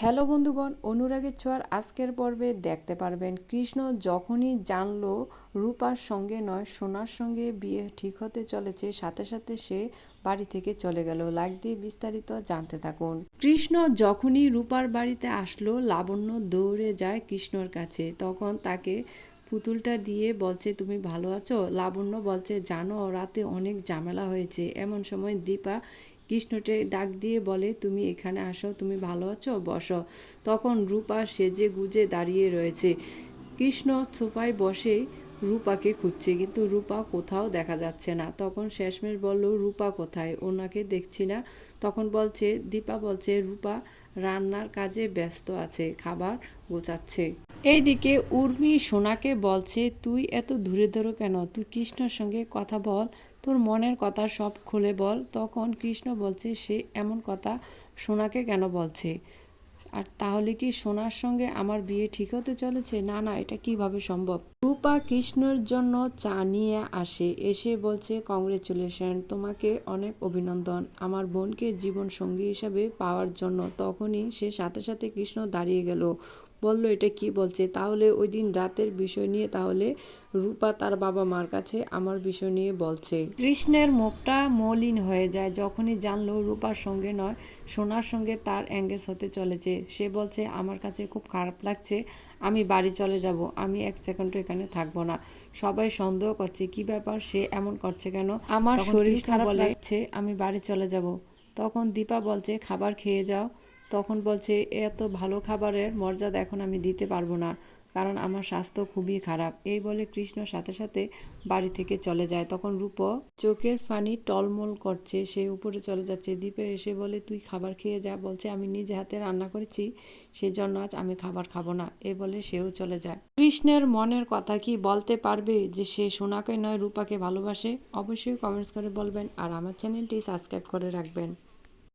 Hello বন্ধুগণ, অনুরাগের ছোঁয়ার আজকের পর্বে দেখতে পারবেন কৃষ্ণ যখনই জানলো রূপার সঙ্গে নয়, সোনার সঙ্গে বিয়ে ঠিক হতে চলেছে, সাথে সাথে সে বাড়ি থেকে চলে গেল। লাইক দিয়ে বিস্তারিত জানতে থাকুন। কৃষ্ণ যখনই রূপার বাড়িতে আসলো, লাবণ্য দৌড়ে যায় কৃষ্ণর কাছে। তখন তাকে পুতুলটা দিয়ে বলছে, তুমি ভালো আছো? লাবণ্য বলছে, জানো, রাতে অনেক ঝামেলা হয়েছে। এমন সময় দীপা কৃষ্ণকে ডাক দিয়ে বলে, তুমি এখানে আসো, তুমি ভালো আছো? বসো। তখন রূপা সেজে গুজে দাঁড়িয়ে রয়েছে। কৃষ্ণ সোফায় বসে রূপাকে খুঁজছে, কিন্তু রূপা কোথাও দেখা যাচ্ছে না। তখন শেষমেশ বলল, রূপা কোথায়? ওনাকে দেখছি না। তখন বলছে, দীপা বলছে, রূপা রান্নার কাজে ব্যস্ত আছে, খাবার গোছাচ্ছে। এইদিকে উর্মি সোনাকে বলছে, তুই এত দূরে ধরো কেন? তুই কৃষ্ণর সঙ্গে কথা বল। তোর মনের কথা সব খুলে বল, তখন কৃষ্ণ বলছে, সে এমন কথা সোনাকে কেন বলছে? আর তাহলে কি সোনার সঙ্গে আমার বিয়ে ঠিক হতে চলেছে? না না, এটা কীভাবে সম্ভব? রূপা কৃষ্ণর জন্য চা নিয়ে আসে, এসে বলছে, কংগ্রেচুলেশন, তোমাকে অনেক অভিনন্দন। আমার বোনকে জীবন সঙ্গী হিসাবে পাওয়ার জন্য। তখনই সে সাথে সাথে কৃষ্ণ দাঁড়িয়ে গেল। বলল এটা কি বলছে? তাহলে ওই দিন রাতের বিষয় নিয়ে তাহলে রূপা তার বাবা মার কাছে আমার বিষয় নিয়ে বলছে। কৃষ্ণের মুখটা মলিন হয়ে যায় যখনই জানলো রূপার সঙ্গে নয় সোনার সঙ্গে তার অ্যাঙ্গেজ হতে চলেছে। সে বলছে আমার কাছে খুব খারাপ লাগছে আমি বাড়ি চলে যাব আমি এক সেকেন্ডও এখানে থাকব না। সবাই সন্দেহ করছে কি ব্যাপার? সে এমন করছে কেন? আমার শরীর খারাপ লাগছে আমি বাড়ি চলে যাব। তখন দীপা বলছে খাবার খেয়ে যাও। তখন বলছে, এত ভালো খাবারের মর্যাদা এখন আমি দিতে পারব না, কারণ আমার স্বাস্থ্য খুবই খারাপ। এই বলে কৃষ্ণ সাথে সাথে বাড়ি থেকে চলে যায়। তখন রূপ চোখের ফানি টলমল করছে, সে উপরে চলে যাচ্ছে। দ্বীপে এসে বলে, তুই খাবার খেয়ে যা। বলছে, আমি নিজে হাতে রান্না করেছি, সেজন্য আজ আমি খাবার খাব না। এ বলে সেও চলে যায়। কৃষ্ণের মনের কথা কি বলতে পারবে যে সে সোনাকে নয়, রূপাকে ভালোবাসে? অবশ্যই কমেন্টস করে বলবেন, আর আমার চ্যানেলটি সাবস্ক্রাইব করে রাখবেন।